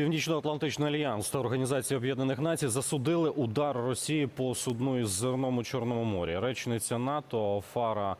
Північно-Атлантичний альянс та Організація Об'єднаних Націй засудили удар Росії по судну із зерном у Чорному морі. Речниця НАТО Фара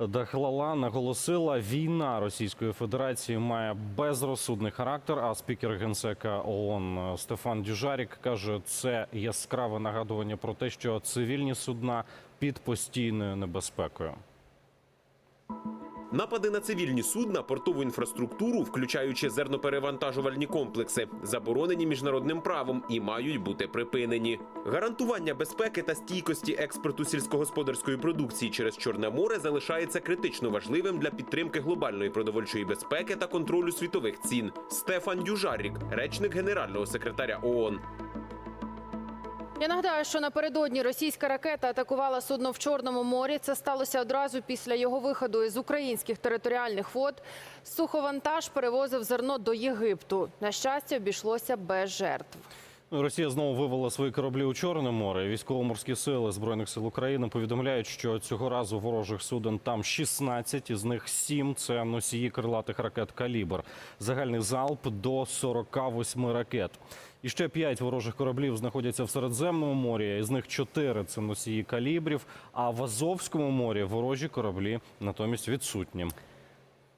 Дахлала наголосила, війна Російської Федерації має безрозсудний характер. А спікер генсека ООН Стефан Дюжарік каже, це яскраве нагадування про те, що цивільні судна під постійною небезпекою. Напади на цивільні судна, портову інфраструктуру, включаючи зерноперевантажувальні комплекси, заборонені міжнародним правом і мають бути припинені. Гарантування безпеки та стійкості експорту сільськогосподарської продукції через Чорне море залишається критично важливим для підтримки глобальної продовольчої безпеки та контролю світових цін. Стефан Дюжарік, речник генерального секретаря ООН. Я нагадаю, що напередодні російська ракета атакувала судно в Чорному морі. Це сталося одразу після його виходу із українських територіальних вод. Суховантаж перевозив зерно до Єгипту. На щастя, обійшлося без жертв. Ну, Росія знову вивела свої кораблі у Чорне море. Військово-морські сили збройних сил України повідомляють, що цього разу ворожих суден там 16, із них 7 – це носії крилатих ракет «Калібр». Загальний залп до 48 ракет. І ще 5 ворожих кораблів знаходяться в Середземному морі. Із них 4 – це носії калібрів. А в Азовському морі ворожі кораблі натомість відсутні.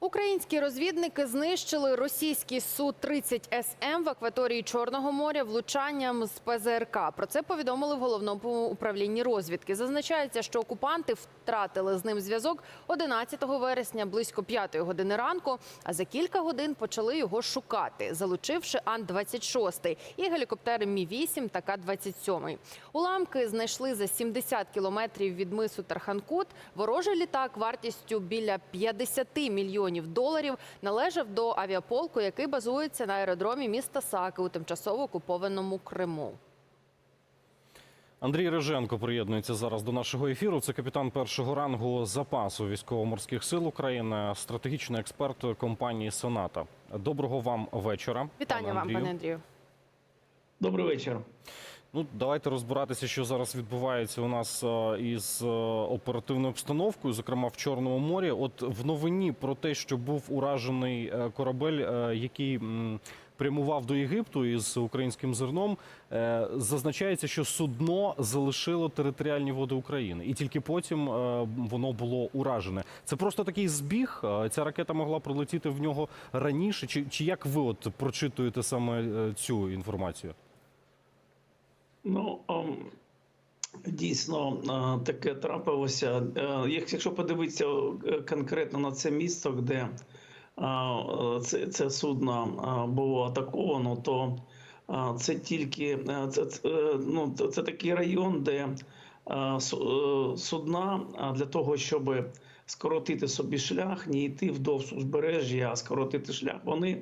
Українські розвідники знищили російський су 30 СМ в акваторії Чорного моря влучанням з ПЗРК. Про це повідомили в головному управлінні розвідки. Зазначається, що окупанти втратили з ним зв'язок 11 вересня близько 5 години ранку. А за кілька годин почали його шукати, залучивши Ан-26 і гелікоптери Мі 8 та К-27. Уламки знайшли за 70 кілометрів від мису Тарханкут. Ворожий літак вартістю біля 50 мільйонів доларів належав до авіаполку, який базується на аеродромі міста Саки у тимчасово окупованому Криму. Андрій Риженко приєднується зараз до нашого ефіру. Це капітан першого рангу запасу військово-морських сил України, стратегічний експерт компанії Соната. Доброго вам вечора. Вітання пане вам, пане Андрію. Добрий вечір. Ну, давайте розбиратися, що зараз відбувається у нас е, із е, оперативною обстановкою, зокрема в Чорному морі. От в новині про те, що був уражений е, корабель, який прямував до Єгипту із українським зерном, е, зазначається, що судно залишило територіальні води України, і тільки потім е, воно було уражене. Це просто такий збіг. Е, Ця ракета могла пролетіти в нього раніше. Чи, чи як ви от прочитуєте саме цю інформацію? Ну ем, дійсно таке трапилося. Якщо подивитися конкретно на це місто, де це, це судно е, було атаковано, то е, це тільки е, це, е, ну, це, такий район, де е, су- е, судна е, для того, щоб скоротити собі шлях, не йти вдовж узбережжя, а скоротити шлях. Вони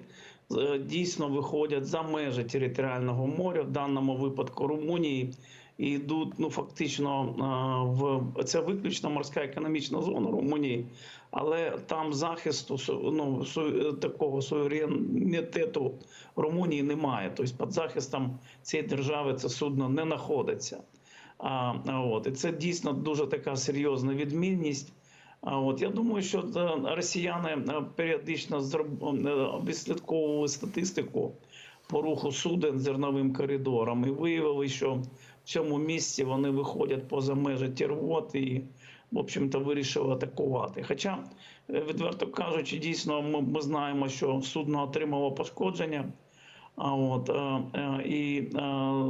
е, дійсно виходять за межі територіального моря, в даному випадку Румунії, і йдуть ну фактично е, в це виключно морська економічна зона Румунії, але там захисту ну, такого суверенітету Румунії немає. Тобто під захистом цієї держави це судно не знаходиться. А, от і це дійсно дуже така серйозна відмінність. А от я думаю, що е, росіяни е, періодично відслідковували статистику по руху суден зерновим коридором і виявили, що цьому місці вони виходять поза межі тірвот і, в общем-то, вирішили атакувати. Хоча, е, відверто кажучи, дійсно ми, ми знаємо, що судно отримало пошкодження. А от е, е, і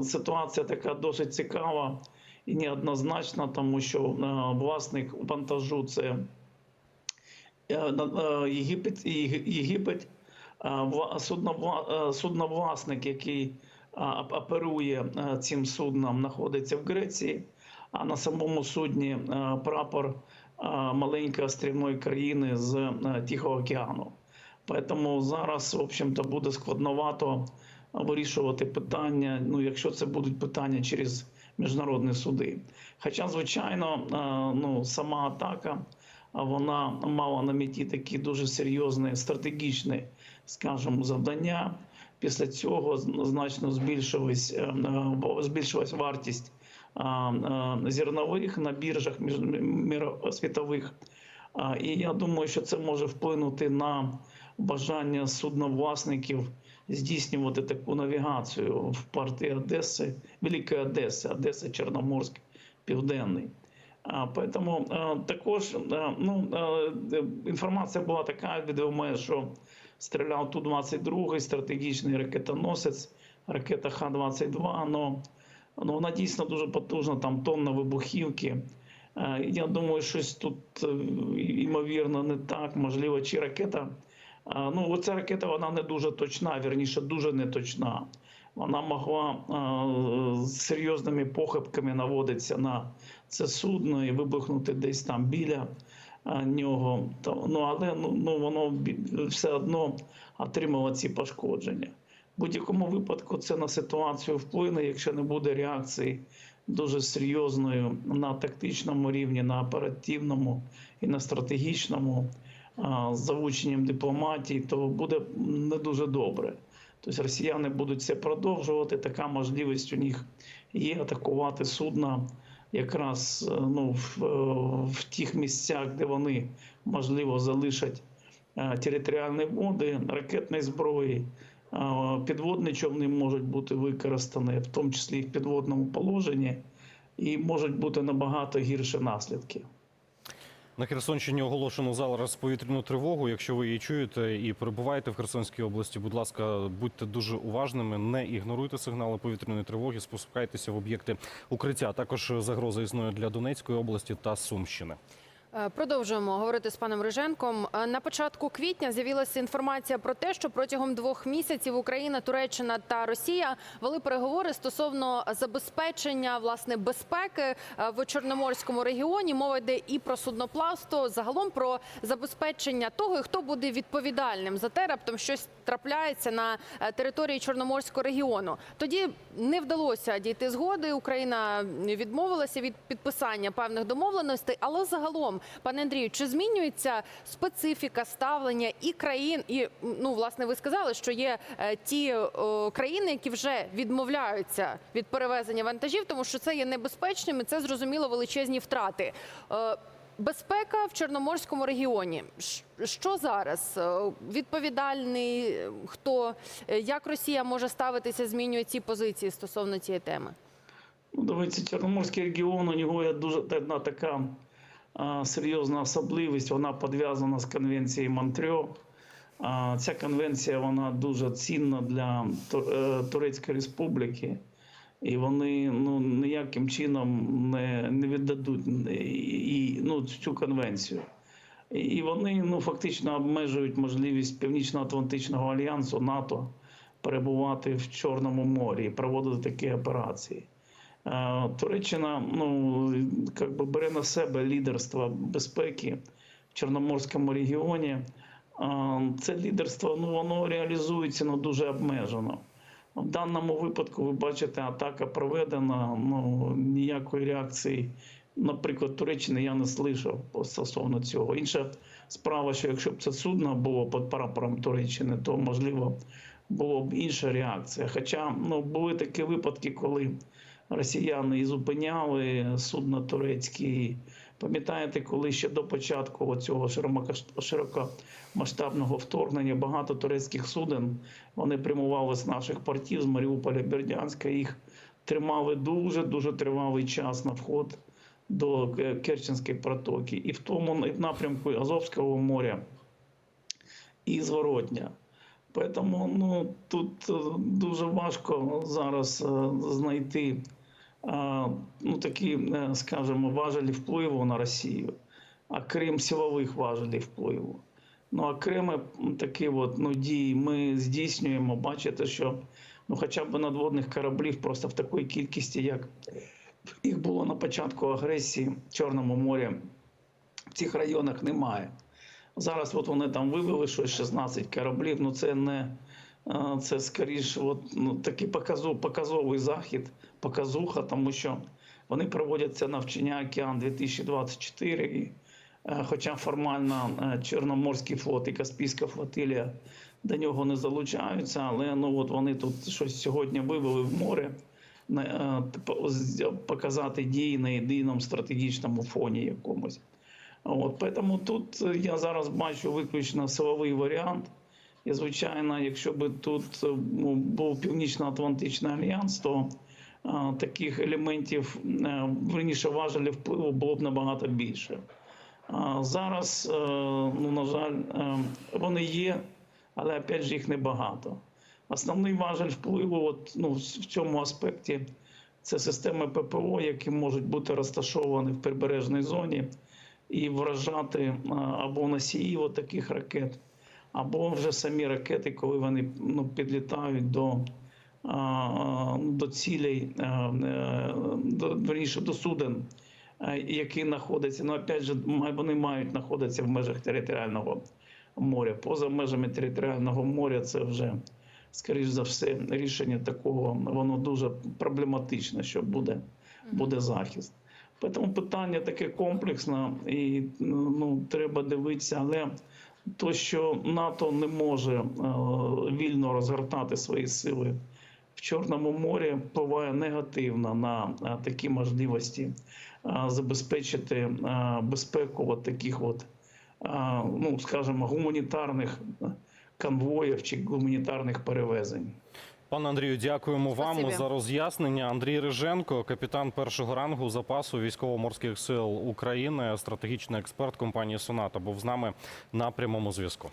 ситуація така досить цікава і неоднозначна, тому що власник вантажу це Єгипет, Єги- Єгипет, вла- судновласник, який оперує е, цим судном, знаходиться в Греції, а на самому судні е, прапор е, маленької острівної країни з Тихого океану. Тому зараз, в общем-то, буде складновато вирішувати питання. Ну, якщо це будуть питання через міжнародні суди. Хоча, звичайно, ну сама атака вона мала на меті такі дуже серйозні стратегічні, скажімо, завдання. Після цього значно збільшилась, е, е, збільшилась вартість е, зернових на біржах світових. І я думаю, що це може вплинути на бажання судновласників здійснювати таку навігацію в порти Одеси, Великої Одеси, Одеса, Чорноморськ, Південний. А, Поэтому також ну, інформація була така від ВМС, що стріляв Ту-22, стратегічний ракетоносець, ракета Х-22, но, ну, вона дійсно дуже потужна, там тонна вибухівки. Е, Я думаю, щось тут е, ймовірно не так. Можливо, чи ракета. е, Ну, оця ракета вона не дуже точна, вірніше, дуже не точна. Вона могла з серйозними похибками наводитися на це судно і вибухнути десь там біля нього. Та- Ну, але ну, ну, воно все одно отримало ці пошкодження. В будь-якому випадку це на ситуацію вплине, якщо не буде реакції дуже серйозною на тактичному рівні, на оперативному і на стратегічному з залученням дипломатії, то буде не дуже добре. Тобто росіяни будуть це продовжувати. Така можливість у них є атакувати судна якраз е, ну, в, е, в тих місцях, де вони можливо залишать е, територіальні води, ракетної зброї. Підводні човни можуть бути використані, в тому числі і в підводному положенні, і можуть бути набагато гірші наслідки. На Херсонщині оголошено зараз повітряну тривогу. Якщо ви її чуєте і перебуваєте в Херсонській області, будь ласка, будьте дуже уважними, не ігноруйте сигнали повітряної тривоги, спускайтеся в об'єкти укриття. Також загроза існує для Донецької області та Сумщини. Е, Продовжуємо говорити з паном Риженком. Е, На початку квітня з'явилася інформація про те, що протягом двох місяців Україна, Туреччина та Росія вели переговори стосовно забезпечення власне безпеки е, в Чорноморському регіоні. Мова йде і про судноплавство, загалом про забезпечення того, хто буде відповідальним за те, раптом щось трапляється на території Чорноморського регіону. Тоді не вдалося дійти згоди. Україна відмовилася від підписання певних домовленостей, але загалом, пане Андрію, чи змінюється специфіка ставлення і країн, і ну власне ви сказали, що є е, ті е, країни, які вже відмовляються від перевезення вантажів, тому що це є небезпечним і це зрозуміло величезні втрати. Е, Безпека в Чорноморському регіоні. Що зараз? Відповідальний хто? Як Росія може ставитися, змінює ці позиції стосовно цієї теми? Ну, дивіться, Чорноморський регіон у нього є дуже одна така серйозна особливість. Вона пов'язана з конвенцією Монтрьо. Ця конвенція вона дуже цінна для е, Турецької Республіки. І вони ну, ніяким чином не, не віддадуть і, ну, цю конвенцію. І вони ну, фактично обмежують можливість Північно-Атлантичного альянсу НАТО перебувати в Чорному морі і проводити такі операції. Е, Туреччина ну, как би бере на себе лідерство безпеки в Чорноморському регіоні. Е, Це лідерство ну, воно реалізується ну, дуже обмежено. В даному випадку ви бачите, атака проведена, ну ніякої реакції, наприклад, Туреччини я не слышав стосовно цього. Інша справа, що якщо б це судно було під прапором Туреччини, то можливо була б інша реакція. Хоча ну, були такі випадки, коли росіяни і зупиняли судна турецькі. Пам'ятаєте, коли ще до початку цього широкомасштабного вторгнення багато турецьких суден вони прямували з наших портів з Маріуполя, Бердянська. Їх тримали дуже дуже тривалий час на вход до Керченської протоки, і в тому напрямку Азовського моря і зворотня. Тому ну, тут е, дуже важко зараз е, знайти ну, такі, е, скажімо, важелі впливу на Росію, а крім силових важелів впливу. Ну, а окремі такі от, ну, дії ми здійснюємо. Бачите, що ну, хоча б надводних кораблів просто в такій кількості, як їх було на початку агресії в Чорному морі, в цих районах немає. Зараз от вони там вивели щось 16 кораблів. Ну це не це скоріше, от, ну, такий показов, показовий захід, показуха, тому що вони проводять це навчання Океан 2024. І, е, хоча формально е, Чорноморський флот і Каспійська флотилія до нього не залучаються, але ну от вони тут щось сьогодні вивели в море. е, Показати дії на єдиному стратегічному фоні якомусь. От, Тому тут я зараз бачу виключно силовий варіант. І, звичайно, якщо б тут е, ну, був Північно-Атлантичний альянс, то е, таких елементів верніше важелів впливу було б набагато більше. Зараз, е, ну, на жаль, вони є, але опять же їх небагато. Основний важель впливу от, ну, в цьому аспекті це системи ППО, які можуть бути розташовані в прибережній зоні і вражати або носії таких ракет, або вже самі ракети, коли вони ну, підлітають до, до цілей, е, до, верніше, до суден, е, які знаходяться, ну опять же, вони мають знаходитися в межах територіального моря. Поза межами територіального моря це вже, скоріш за все, рішення такого, воно дуже проблематичне, що буде, буде захист. Тому питання таке комплексне і ну, треба дивитися, але то, що НАТО не може е, вільно розгортати свої сили в Чорному морі, впливає негативно на е, такі можливості е, забезпечити безпеку от таких от, ну скажімо, гуманітарних конвоїв чи гуманітарних перевезень. Пане Андрію, дякуємо вам за роз'яснення. Андрій Риженко, капітан першого рангу запасу військово-морських сил України, стратегічний експерт компанії Соната, був з нами на прямому зв'язку.